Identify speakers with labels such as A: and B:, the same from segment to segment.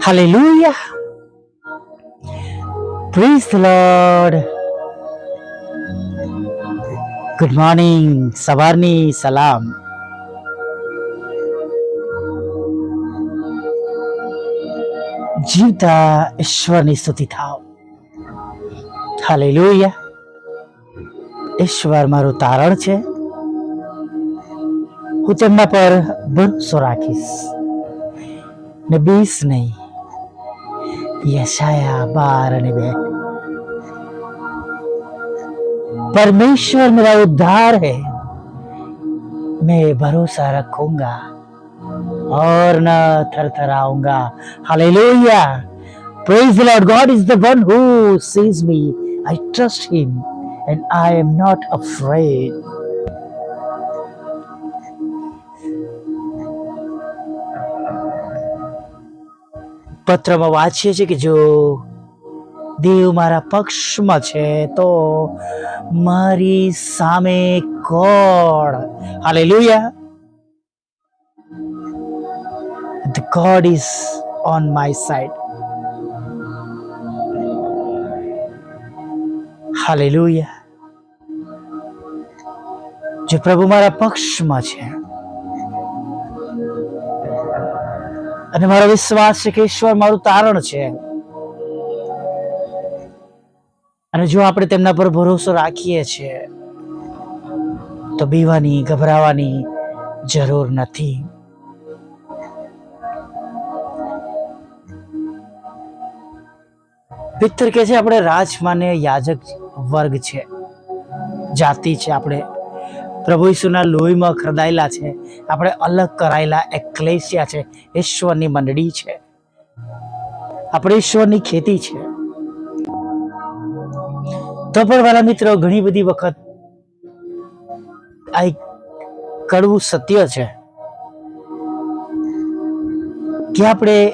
A: Hallelujah. Praise the Lord. Good morning સવારની સલામ જીવતા ઈશ્વરની સ્તુતિ થાવ હાલેલુયા ઈશ્વર મારું તારણ છે હું તેમના પર ભરોસો રાખીશ ને બીસ નહીં યશાયા બાર અને બે परमेश्वर मेरा उद्धार है मैं भरोसा रखूंगा और न थरथराऊंगा hallelujah praise the lord god is the one who sees me i trust him and i am not afraid પત્રમાં વાંચીએ છીએ કે જો દેવ મારા પક્ષમાં છે, તો મારી સામે કોણ hallelujah God is on my side હાલે હાલેલુયા જે પ્રભુ મારા પક્ષમાં છે અને મારો વિશ્વાસ છે કે ઈશ્વર મારું તારણ છે. અને જો આપણે તેમના પર ભરોસો રાખીએ છીએ, તો બીવાની, ગભરાવાની જરૂર નથી. પિત્તર કે છે, આપણે રાજમાન્ય યાજક વર્ગ છે. જાતિ છે આપણે. પ્રભુ ઈસુના લોહીમાં ખરદાયેલા છે. આપણે અલગ કરાયેલા એક્લેશિયા છે. ઈશ્વરની મંડળી છે. આપણે ઈશ્વરની ખેતી છે. તો પણ વાલા મિત્રો, ઘણી બધી વખત આ કડવું સત્ય છે કે આપણે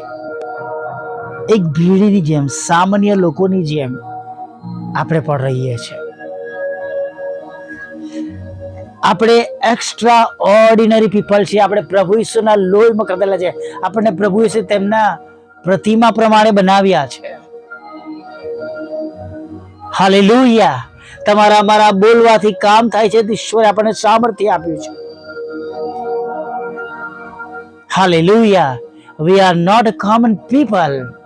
A: એક ભીડની જેમ, સામાન્ય લોકોની જેમ આપણે પણ રહીએ છીએ. આપણે એક્સ્ટ્રા ઓર્ડિનરી પીપલ છીએ. આપણે પ્રભુ ઈસુના લોહીમાં કરેલા છે. આપણને પ્રભુ ઈસુ તેમના પ્રતિમા પ્રમાણે બનાવ્યા છે. હાલેલુયા તમારા, મારા બોલવાથી કામ થાય છે. ઈશ્વરે આપણને સામર્થ્ય આપ્યું છે. Hallelujah we are not common people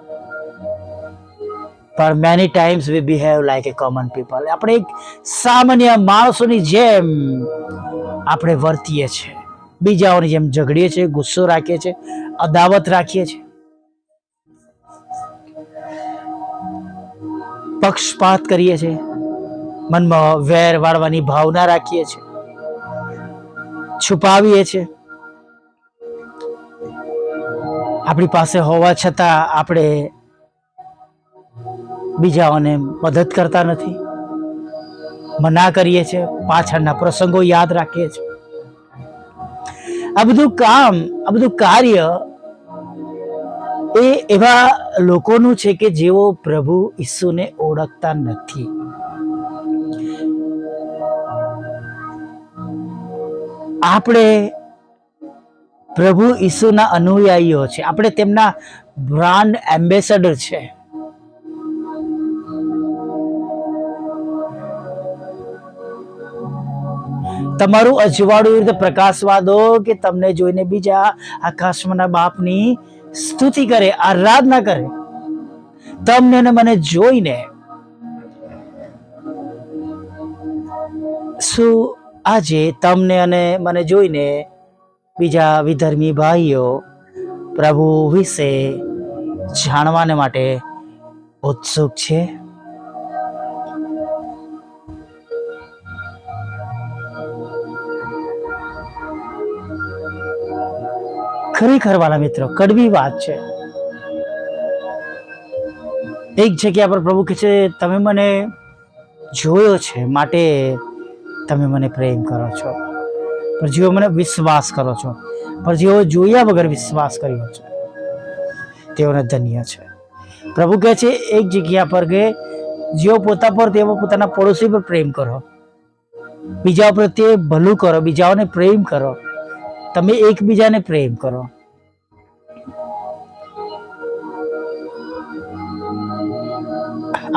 A: પણ many times we behave like a common people આપણે એક સામાન્ય માણસોની જેમ આપણે વર્તીએ છીએ. બીજાઓની જેમ ઝઘડીએ છીએ, ગુસ્સો રાખીએ છીએ, અદાવત રાખીએ છીએ. પક્ષપાત કરીએ છીએ. મનમાં વેર વાળવાની ભાવના રાખીએ છીએ. છુપાવીએ છીએ. આપણી પાસે હોવા છતાં આપણે બીજાઓને મદદ કરતા નથી. મના કરીએ છીએ, પાછળના પ્રસંગો યાદ રાખીએ છીએ. આ બધું કામ, આ બધું કાર્ય એ એવા લોકોનું છે કે જેઓ પ્રભુ ઈસુને ઓળખતા નથી. આપણે પ્રભુ ઈસુના અનુયાયીઓ છે. આપણે તેમના બ્રાન્ડ એમ્બેસેડર છે. તમારું અજવાળું રીતે પ્રકાશવા દો કે તમને જોઈને બીજા આકાશમાંના બાપની સ્તુતિ કરે, આરાધના કરે, તમને અને મને જોઈને શું આજે તમને અને મને જોઈને બીજા વિધર્મી ભાઈઓ પ્રભુ વિશે જાણવાને માટે ઉત્સુક છે? ખરેખર વાલા મિત્રો, કડવી વાત છે. એક જગ્યા પર પ્રભુ કહે છે, તમે મને જોયો છે, માટે તમે મને પ્રેમ કરો છો. પણ જેઓ મને વિશ્વાસ કરો છો પણ જેઓ જોયા વગર વિશ્વાસ કર્યો છે તેઓને ધન્ય છે. પ્રભુ કહે છે, એક જગ્યા પર કે જેઓ પોતા પર તેઓ પોતાના પડોશી પર પ્રેમ કરો. બીજા પ્રત્યે ભલું કરો, બીજાઓને પ્રેમ કરો. તમે એકબીજાને પ્રેમ કરો.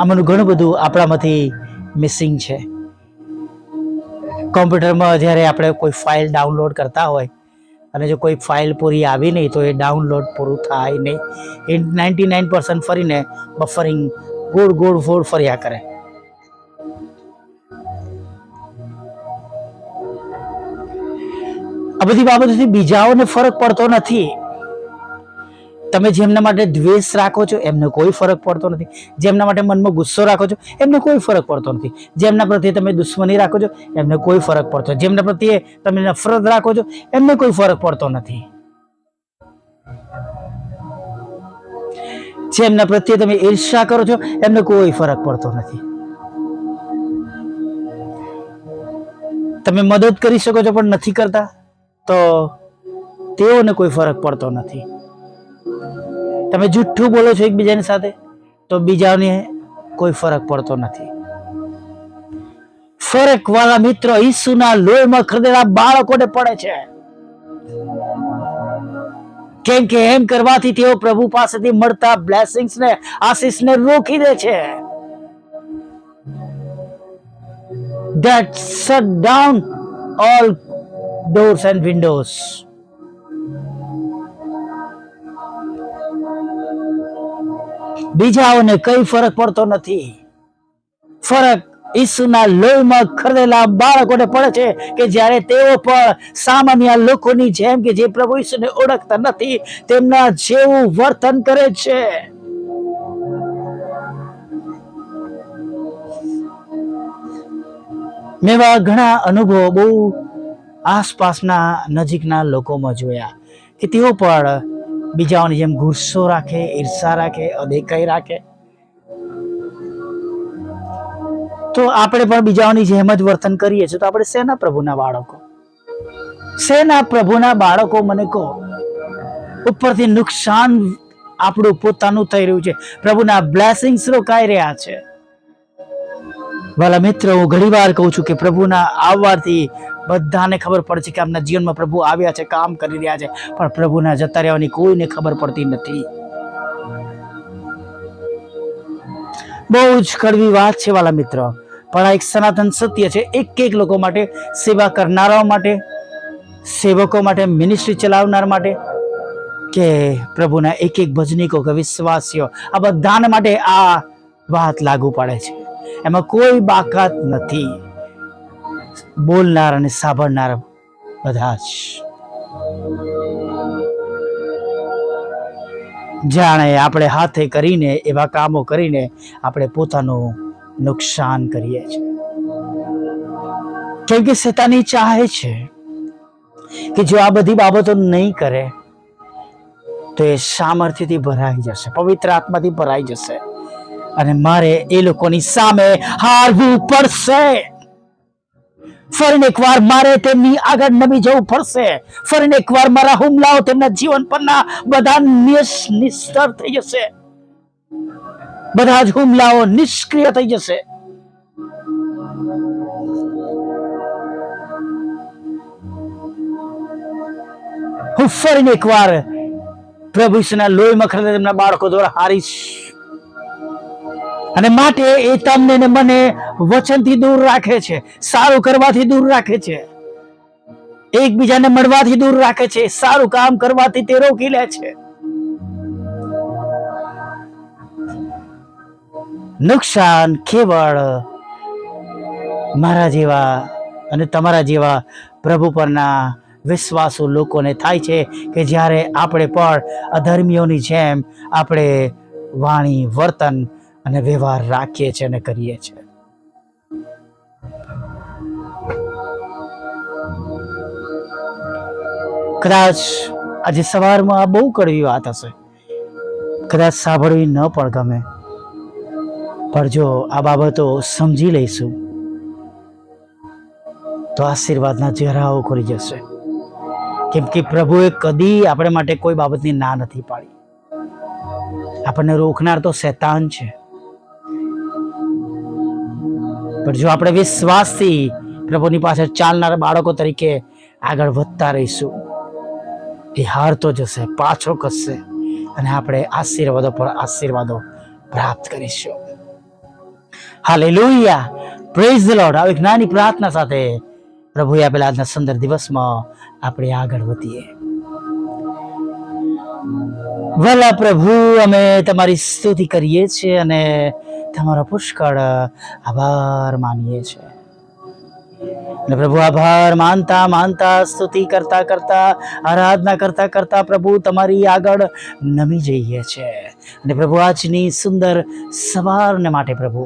A: આમાંનું ઘણું બધું આપણામાંથી મિસિંગ છે. કોમ્પ્યુટરમાં જ્યારે આપણે કોઈ ફાઇલ ડાઉનલોડ કરતા હોય અને જો કોઈ ફાઇલ પૂરી આવી નહીં તો એ ડાઉનલોડ પૂરું થાય નહીં. એ નાઇન્ટી નાઇન પર્સન્ટ ફરીને બફરિંગ ગોળ ગોળ ગોળ ફર્યા કરે. આ બધી બાબતોથી બીજાઓને ફરક પડતો નથી. તમે જેમના માટે દ્વેષ રાખો છો, એમને કોઈ ફરક પડતો નથી. જેમના માટે મનમાં ગુસ્સો રાખો છો, એમને કોઈ ફરક પડતો નથી. જેમના પ્રત્યે તમે દુશ્મની રાખો છો, એમને કોઈ ફરક પડતો જેમના પ્રત્યે તમે નફરત રાખો છો, એમને કોઈ ફરક પડતો નથી. જેમના પ્રત્યે તમે ઈર્ષા કરો છો, એમને કોઈ ફરક પડતો નથી. તમે મદદ કરી શકો છો, પણ નથી કરતા. તો તેઓને કોઈ ફરક પડતો નથી. તમે જુઠ્ઠું બોલો છો એકબીજાની સાથે, તો બીજાને કોઈ ફરક પડતો નથી. ફરક વાળા મિત્ર ઈસુના લોહીમાં ખરીદેલા બાળકોને પડે છે. કેમ કે એમ કરવાથી તેઓ પ્રભુ પાસેથી મળતા બ્લેસિંગ્સ ને આશીષ ને રોકી દે છે. That shut down all doors and windows. બીજાઓને કઈ ફરક પડતો નથી. ફરક ઈસુના લોહીમાં ખરીદેલા બાળકોને પડે છે કે જ્યારે તેઓ પણ સામાન્ય લોકોની જેમ કે જે પ્રભુ ઈસુને ઓળખતા નથી, તેમના જેવું વર્તન કરે છે. મેં એવા ઘણા અનુભવો બહુ આસપાસના નજીકના લોકોમાં જોયા. કે તેઓ પણ બીજાઓની જેમ ગુસ્સો રાખે, ઈર્ષા રાખે અદેકાઈ રાખે. તો આપણે પણ બીજાઓની જેમ જ વર્તન કરીએ છીએ. તો આપણે શેના પ્રભુના બાળકો? શેના પ્રભુના બાળકો મને કહો? ઉપરથી નુકસાન આપણું પોતાનું થઈ રહ્યું છે. પ્રભુના બ્લેસિંગ્સ રોકાઈ રહ્યા છે. વાલા મિત્ર, હું ઘણી વાર કહું છું કે પ્રભુના આવવાથી બધાને ખબર પડે છે કે આપના જીવનમાં પ્રભુ આવ્યા છે, કામ કરી રહ્યા છે, પણ પ્રભુના જતા રહેવાની કોઈને ખબર પડતી નથી. બહુ જ કડવી વાત છે વાલા મિત્ર, પણ આ એક સનાતન સત્ય છે. એક એક લોકો માટે સેવા કરનારાઓ માટે, સેવકો માટે મિનિસ્ટ્રી ચલાવનાર માટે કે પ્રભુના એક એક ભજનીકો કે વિશ્વાસીઓ, આ બધાને માટે આ વાત લાગુ પડે છે. એમાં કોઈ બાકાત નથી. બોલનાર અને સાંભળનાર બધા જ. જાણે આપણે હાથે કરીને, એવા કામો કરીને આપણે પોતાનું નુકસાન કરીએ છીએ. કેમ કે શેતાની ચાહે છે કે જો આ બધી બાબતો નહીં કરે, તો એ સામર્થ્યથી ભરાઈ જશે, પવિત્ર આત્માથી ભરાઈ જશે. અને મારે એ લોકોની સામે હારવું પડશે. ફરીને એકવાર મારે તેમની આગળ નમી જવું પડશે. ફરીને એકવાર મારા હુમલાઓ તેમના જીવન પરના બધા નિસ્તર થઈ જશે. બધા જ હુમલાઓ નિષ્ક્રિય થઈ જશે. હું ફરીને એકવાર પ્રભુ ઈસુના લોહીમાં ખરેખર તેમના બાળકો દ્વારા હારીશ. અને માટે એ તમને ને મને વચનથી દૂર રાખે છે, સારું કરવાથી દૂર રાખે છે. એકબીજાને મળવાથી દૂર રાખે છે, સારું કામ કરવાથી તે રોકી લે છે. નુકસાન કેવળ મારા જેવા અને તમારા જેવા પ્રભુ પરના વિશ્વાસુ લોકોને થાય છે કે જ્યારે આપણે પણ અધર્મીઓની જેમ આપણે વાણી વર્તન અને વ્યવહાર રાખીએ છીએ અને કરીએ છીએ કદાચ આજે સવારમાં આ બહુ કડવી વાત હશે. કદાચ સાંભળવી ન પણ ગમે. પણ જો આ બાબતો સમજી લઈશું, તો આશીર્વાદના ચહેરાઓ ખુલી જશે. કેમ કે પ્રભુએ કદી આપણે માટે કોઈ બાબતની ના નથી પાડી. આપણને રોકનાર તો શેતાન છે. પણ જો આપણે વિશ્વાસથી પ્રભુની પાસે ચાલનાર બાળકો તરીકે આગળ વધતા રહીશું, એ હારતો જશે, પાછો ખસશે અને આપણે આશીર્વાદો પર આશીર્વાદો પ્રાપ્ત કરીશું. હાલેલુયા પ્રેઝ ધ લોર્ડ આવી નાની પ્રાર્થના સાથે પ્રભુએ આપેલા આજના સુંદર દિવસમાં આપણે આગળ વધીએ. ભલા પ્રભુ, અમે તમારી સ્તુતિ કરીએ છીએ અને તમારો પુષ્કળ આભાર માનીએ છીએ અને પ્રભુ આભાર, માનતા માનતા, સ્તુતિ કરતા કરતા, આરાધના કરતા કરતા પ્રભુ તમારી આગળ નમી જઈએ છે. અને પ્રભુ આજની સુંદર સવારને માટે પ્રભુ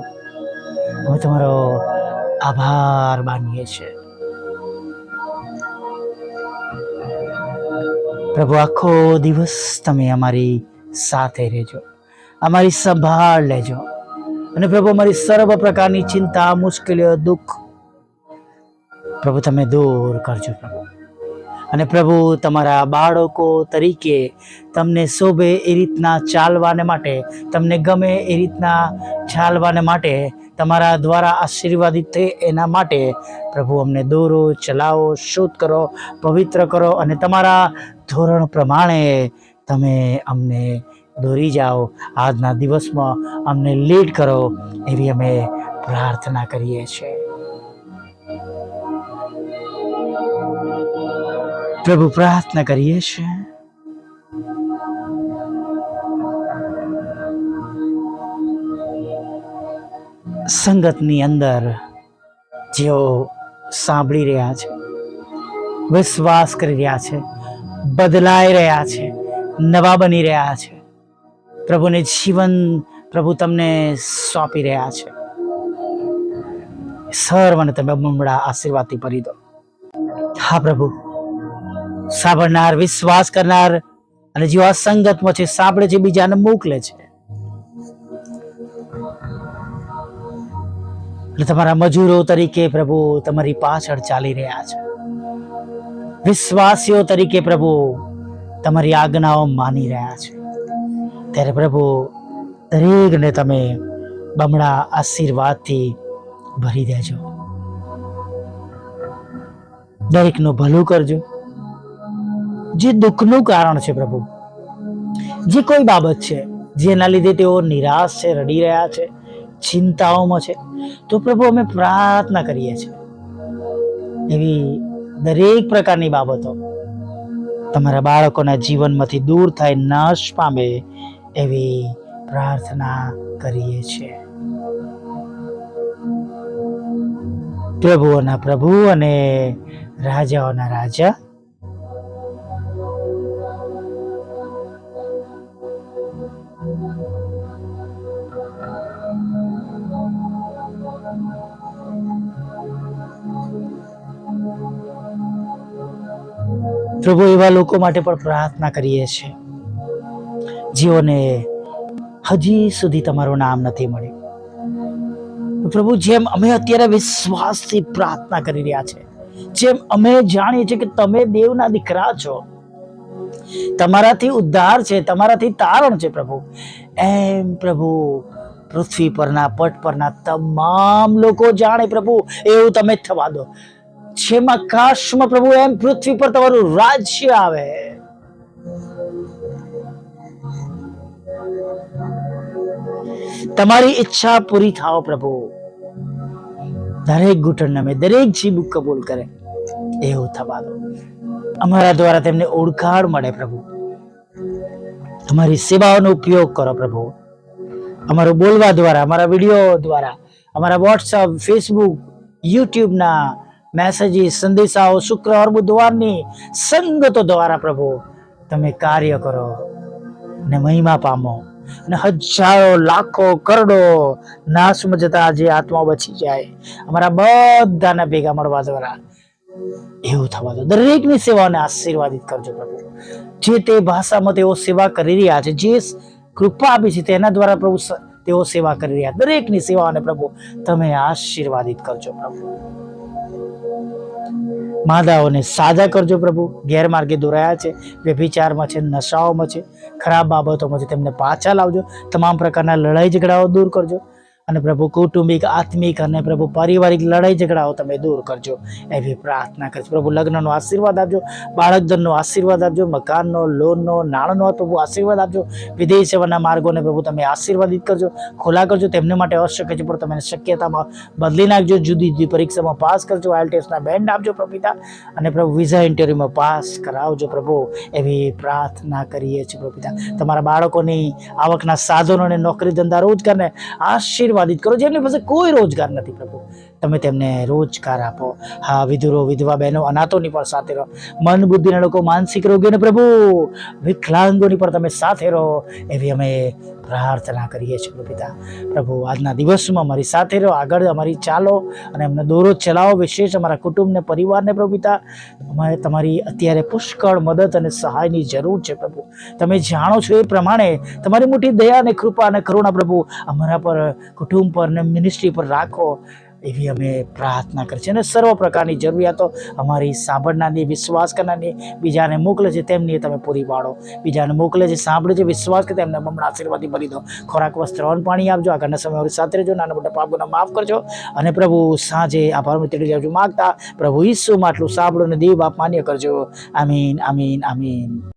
A: અમે તમારો આભાર માનીએ છીએ પ્રભુ આખો દિવસ તમે અમારી સાથે રહેજો. અમારી સંભાળ લેજો. અને પ્રભુ, અમારી સર્વ પ્રકારની ચિંતા, મુશ્કેલીઓ, દુઃખ, પ્રભુ, તમે દૂર કરજો પ્રભુ. અને પ્રભુ, તમારા બાળકો તરીકે તમને શોભે એ રીતના ચાલવાને માટે, તમને ગમે એ રીતના ચાલવાને માટે, તમારા દ્વારા આશીર્વાદિત થાય એના માટે, પ્રભુ, અમને દોરો, ચલાવો શુદ્ધ કરો, પવિત્ર કરો અને તમારા ધોરણ પ્રમાણે તમે અમને દોરી જાઓ. આજના દિવસમાં અમને લીડ કરો એવી અમે પ્રાર્થના કરીએ છીએ. પ્રભુ પ્રાર્થના કરીએ છીએ. સંગતની અંદર જેઓ સાંભળી રહ્યા છે, વિશ્વાસ કરી રહ્યા છે, બદલાઈ રહ્યા છે, નવા બની રહ્યા છે પ્રભુને જીવન પ્રભુ તમને સોંપી રહ્યા છે. સર્વને તમે બમણા આશીર્વાદથી ભરી દો. હા પ્રભુ, સાંભળનાર, વિશ્વાસ કરનાર અને જેઓ આ સંગતમાં છે, સાંભળે છે, બીજાને મોકલે છે. એટલે તમારા મજૂરો તરીકે પ્રભુ તમારી પાછળ ચાલી રહ્યા છે. વિશ્વાસીઓ તરીકે પ્રભુ તમારી આજ્ઞાઓ માની રહ્યા છે. ત્યારે પ્રભુ, દરેકને તમે બમણા આશીર્વાદથી ભરી દેજો. દરેકનું ભલું કરજો. જે દુઃખનું કારણ છે પ્રભુ, જે કોઈ બાબત છે, જેના લીધે તેઓ નિરાશ છે, રડી રહ્યા છે, ચિંતાઓમાં છે, તો પ્રભુ અમે પ્રાર્થના કરીએ છીએ. એવી દરેક પ્રકારની બાબતો તમારા બાળકોના જીવનમાંથી દૂર થાય, નાશ પામે એવી પ્રાર્થના કરીએ છીએ. પ્રભુઓના પ્રભુ અને રાજાઓના રાજા. પ્રભુ એવા લોકો માટે પણ પ્રાર્થના કરીએ છીએ. જેઓને હજી સુધી તમારું નામ નથી મળ્યું. પ્રભુ, જેમ અમે અત્યારે વિશ્વાસથી પ્રાર્થના કરી રહ્યા છે, જેમ અમે જાણીએ છીએ કે તમે દેવના દીકરા છો, તમારાથી ઉદ્ધાર છે, તમારાથી તારણ છે પ્રભુ. એમ પ્રભુ, પૃથ્વી પરના પટ પરના તમામ લોકો જાણે પ્રભુ, એવું તમે થવા દો. જેમ આકાશમાં પ્રભુ, એમ પૃથ્વી પર તમારું રાજ્ય આવે. તમારી ઈચ્છા પૂરી થાઓ પ્રભુ. દરેક ઘૂંટણ નમે, દરેક જીભ કબૂલ કરે. એવું થવા દો. અમારા દ્વારા તેમને ઓળખાણ મળે પ્રભુ. અમારી સેવાઓનો ઉપયોગ કરો પ્રભુ. અમારું બોલવા દ્વારા, અમારા વીડિયો દ્વારા, અમારા વોટ્સઅપ ફેસબુક યુટ્યુબના મેસેજીસ, સંદેશાઓ, શુક્રવાર, બુધવારની સંગતો દ્વારા પ્રભુ, તમે કાર્ય કરો ને મહિમા પામો. અને હજારો, લાખો, કરોડો નાશમાં જતા જે આત્મા બચી જાય, અમારા બધાને ભેગા મળવા દ્વારા. એવું થવા દો. દરેકની સેવાઓને આશીર્વાદિત કરજો પ્રભુ. જે તે ભાષામાં તેઓ સેવા કરી રહ્યા છે, જે કૃપા આપી છે, તેના દ્વારા પ્રભુ તેઓ સેવા કરી રહ્યા. દરેકની સેવાને પ્રભુ તમે આશીર્વાદિત કરજો પ્રભુ. માદાઓને સાજા કરજો પ્રભુ. ગેરમાર્ગે દોરાયા છે, વ્યભિચારમાં છે, નશાઓમાં છે. ખરાબ બાબતોમાં છે, તેમને પાછા લાવજો. તમામ પ્રકારના લડાઈ ઝઘડાઓ દૂર કરજો. અને પ્રભુ કૌટુંબિક, આત્મિક અને પ્રભુ પારિવારિક લડાઈ ઝઘડાઓ તમે દૂર કરજો. એવી પ્રાર્થના કરીશ. પ્રભુ લગ્નનો આશીર્વાદ આપજો બાળકધનનો આશીર્વાદ આપજો, મકાનનો, લોનનો, નાણાંનો પ્રભુ આશીર્વાદ આપજો વિદેશ સેવાના માર્ગોને પ્રભુ તમે આશીર્વાદિત કરજો, ખોલા કરજો, તેમને માટે અશક્ય છે, પણ તમે શક્યતામાં બદલી નાખજો, જુદી જુદી પરીક્ષામાં પાસ કરજો ટેસ્ટના બેન્ડ આપજો પ્રભુતા અને પ્રભુ વિઝા ઇન્ટરવ્યુમાં પાસ કરાવજો પ્રભુ. એવી પ્રાર્થના કરીએ છીએ પ્રભુતા તમારા બાળકોની આવકના સાધનો અને નોકરી ધંધા રોજગારને આશીર્વાદિત કરો જેમની પાસે કોઈ રોજગાર નથી પ્રભુ. તમે તેમને રોજગાર આપો. હા, વિધુરો, વિધવા બહેનો, અનાથોની પણ સાથે રહો. મન બુદ્ધિના લોકો માનસિક રોગીઓને પ્રભુ, વિકલાંગોની પણ તમે સાથે રહો એવી અમે પ્રાર્થના કરીએ છીએ પિતા. પ્રભુ, આજના દિવસમાં અમારી સાથે રહો, આગળ અમારી ચાલો અને અમને દોરો ચલાવો. વિશેષ અમારા કુટુંબને પરિવારને પ્રભુ પિતા અમારે તમારી અત્યારે પુષ્કળ મદદ અને સહાયની જરૂર છે પ્રભુ. તમે જાણો છો એ પ્રમાણે તમારી મોટી દયા અને કૃપા અને કરુણા પ્રભુ અમારા પર, કુટુંબ પર અને મિનિસ્ટ્રી પર રાખો. એવી અમે પ્રાર્થના કરી છે અને સર્વ પ્રકારની જરૂરિયાતો અમારી સાંભળનારની વિશ્વાસ કરનારની બીજાને મોકલે છે, તેમની તમે પૂરી પાડો. બીજાને મોકલે છે સાંભળે છે વિશ્વાસ કે તેમને બમણા આશીર્વાદી ભરી દો. ખોરાક, વસ્ત્ર, અન્ન, પાણી આપજો. આગળના સમય સાથે રહેજો. નાના મોટા પાપોના માફ કરજો. અને પ્રભુ સાંજે આભાર તેડી જાવજો માગતા. પ્રભુ ઈસુમાં આટલું સાંભળો અને દેવ બાપ માન્ય કરજો. આમીન આમીન આમીન.